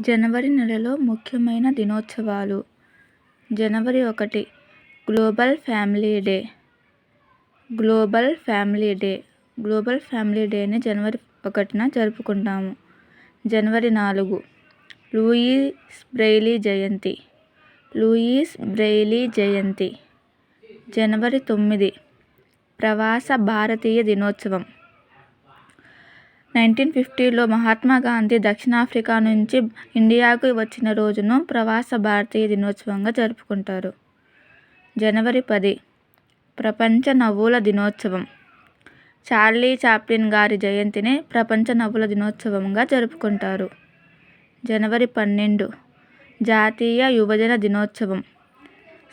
జనవరి నెలలో ముఖ్యమైన దినోత్సవాలు. జనవరి ఒకటి global family day. Global family day. Global family డేని జనవరి ఒకటిన జరుపుకుంటాము. జనవరి నాలుగు లూయిస్ బ్రెయిలీ జయంతి. లూయిస్ బ్రెయిలీ జయంతి. జనవరి తొమ్మిది ప్రవాస భారతీయ దినోత్సవం. నైన్టీన్ ఫిఫ్టీలో మహాత్మా గాంధీ దక్షిణాఫ్రికా నుంచి ఇండియాకు వచ్చిన రోజును ప్రవాస భారతీయ దినోత్సవంగా జరుపుకుంటారు. జనవరి పది ప్రపంచ నవ్వుల దినోత్సవం. చార్లీ చాప్లిన్ గారి జయంతిని ప్రపంచ నవ్వుల దినోత్సవంగా జరుపుకుంటారు. జనవరి పన్నెండు జాతీయ యువజన దినోత్సవం.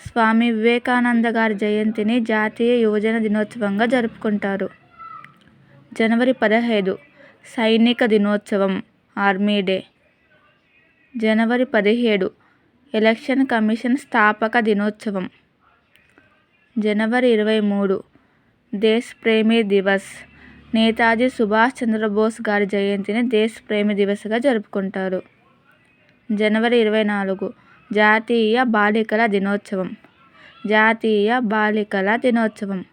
స్వామి వివేకానంద గారి జయంతిని జాతీయ యువజన దినోత్సవంగా జరుపుకుంటారు. జనవరి పదహైదు సైనిక దినోత్సవం ఆర్మీ డే జనవరి పదిహేడు ఎలక్షన్ కమిషన్ స్థాపక దినోత్సవం. జనవరి ఇరవై మూడు దేశ్ ప్రేమి దివస్ నేతాజీ సుభాష్ చంద్రబోస్ గారి జయంతిని దేశ్ ప్రేమి దివస్గా జరుపుకుంటారు. జనవరి ఇరవై నాలుగు జాతీయ బాలికల దినోత్సవం జాతీయ బాలికల దినోత్సవం.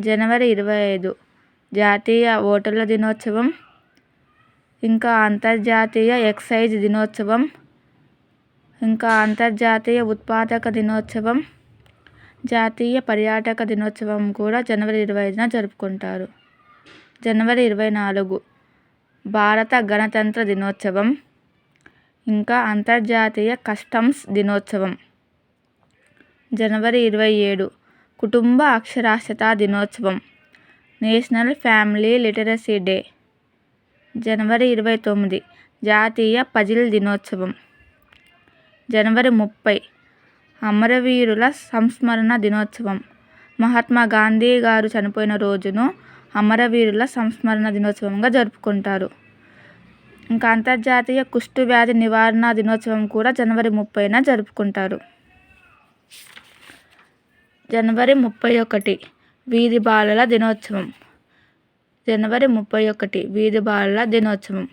జనవరి ఇరవై ఐదు జాతీయ ఓటర్ల దినోత్సవం ఇంకా అంతర్జాతీయ ఎక్సైజ్ దినోత్సవం ఇంకా అంతర్జాతీయ ఉత్పాదక దినోత్సవం జాతీయ పర్యాటక దినోత్సవం కూడా జనవరి ఇరవై ఐదున జరుపుకుంటారు. జనవరి ఇరవై నాలుగు భారత గణతంత్ర దినోత్సవం ఇంకా అంతర్జాతీయ కస్టమ్స్ దినోత్సవం. జనవరి ఇరవై ఏడు కుటుంబ అక్షరాస్యత దినోత్సవం. నేషనల్ ఫ్యామిలీ లిటరసీ డే జనవరి ఇరవై తొమ్మిది జాతీయ పజిల్ దినోత్సవం. జనవరి ముప్పై అమరవీరుల సంస్మరణ దినోత్సవం. మహాత్మా గాంధీ గారు చనిపోయిన రోజును అమరవీరుల సంస్మరణ దినోత్సవంగా జరుపుకుంటారు. ఇంకా అంతర్జాతీయ కుష్టు వ్యాధి నివారణ దినోత్సవం కూడా జనవరి ముప్పైన జరుపుకుంటారు. జనవరి ముప్పై ఒకటి వీధి బాలల దినోత్సవం. జనవరి ముప్పై ఒకటి వీధి బాలల దినోత్సవం.